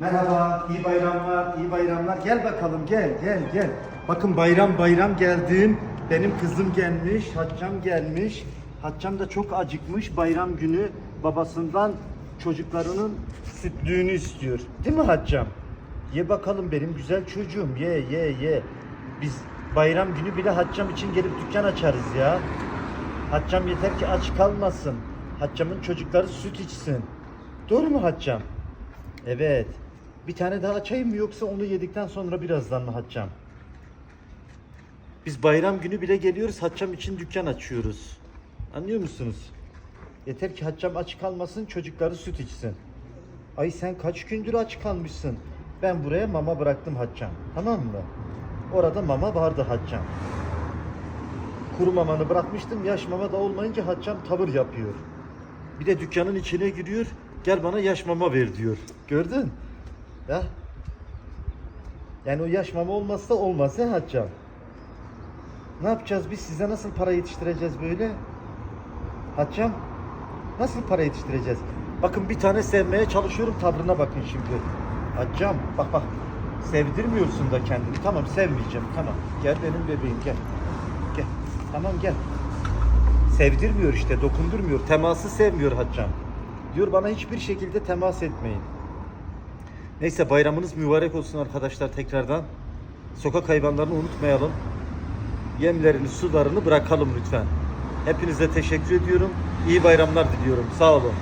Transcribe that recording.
Merhaba, iyi bayramlar, iyi bayramlar. Gel bakalım, gel, gel, gel. Bakın bayram bayram geldim. Benim kızım gelmiş, Haccam gelmiş. Haccam da çok acıkmış. Bayram günü babasından çocuklarının sütlüğünü istiyor. Değil mi Haccam? Ye bakalım benim güzel çocuğum, ye, ye, ye. Biz bayram günü bile Haccam için gelip dükkan açarız ya. Haccam yeter ki aç kalmasın. Haccamın çocukları süt içsin. Doğru mu Haccam? Evet. Bir tane daha açayım mı yoksa onu yedikten sonra birazdan mı Haccam? Biz bayram günü bile geliyoruz Haccam için dükkan açıyoruz. Anlıyor musunuz? Yeter ki Haccam aç kalmasın çocukları süt içsin. Ay sen kaç gündür aç kalmışsın? Ben buraya mama bıraktım Haccam. Tamam mı? Orada mama vardı Haccam. Kuru mamanı bırakmıştım. Yaş mama da olmayınca Haccam tavır yapıyor. Bir de dükkanın içine giriyor. Gel bana yaş mama ver diyor. Gördün? Ya. Yani o yaş mama olmazsa olmaz he Haccam. Ne yapacağız biz size nasıl para yetiştireceğiz böyle? Haccam nasıl para yetiştireceğiz? Bakın bir tane sevmeye çalışıyorum tavrına bakın şimdi. Haccam bak bak sevdirmiyorsun da kendini. Tamam sevmeyeceğim tamam. Gel benim bebeğim gel. Gel. Tamam gel. Sevdirmiyor işte dokundurmuyor. Teması sevmiyor Haccam. Diyor bana hiçbir şekilde temas etmeyin. Neyse bayramınız mübarek olsun arkadaşlar tekrardan. Sokak hayvanlarını unutmayalım. Yemlerini, sularını bırakalım lütfen. Hepinize teşekkür ediyorum. İyi bayramlar diliyorum. Sağ olun.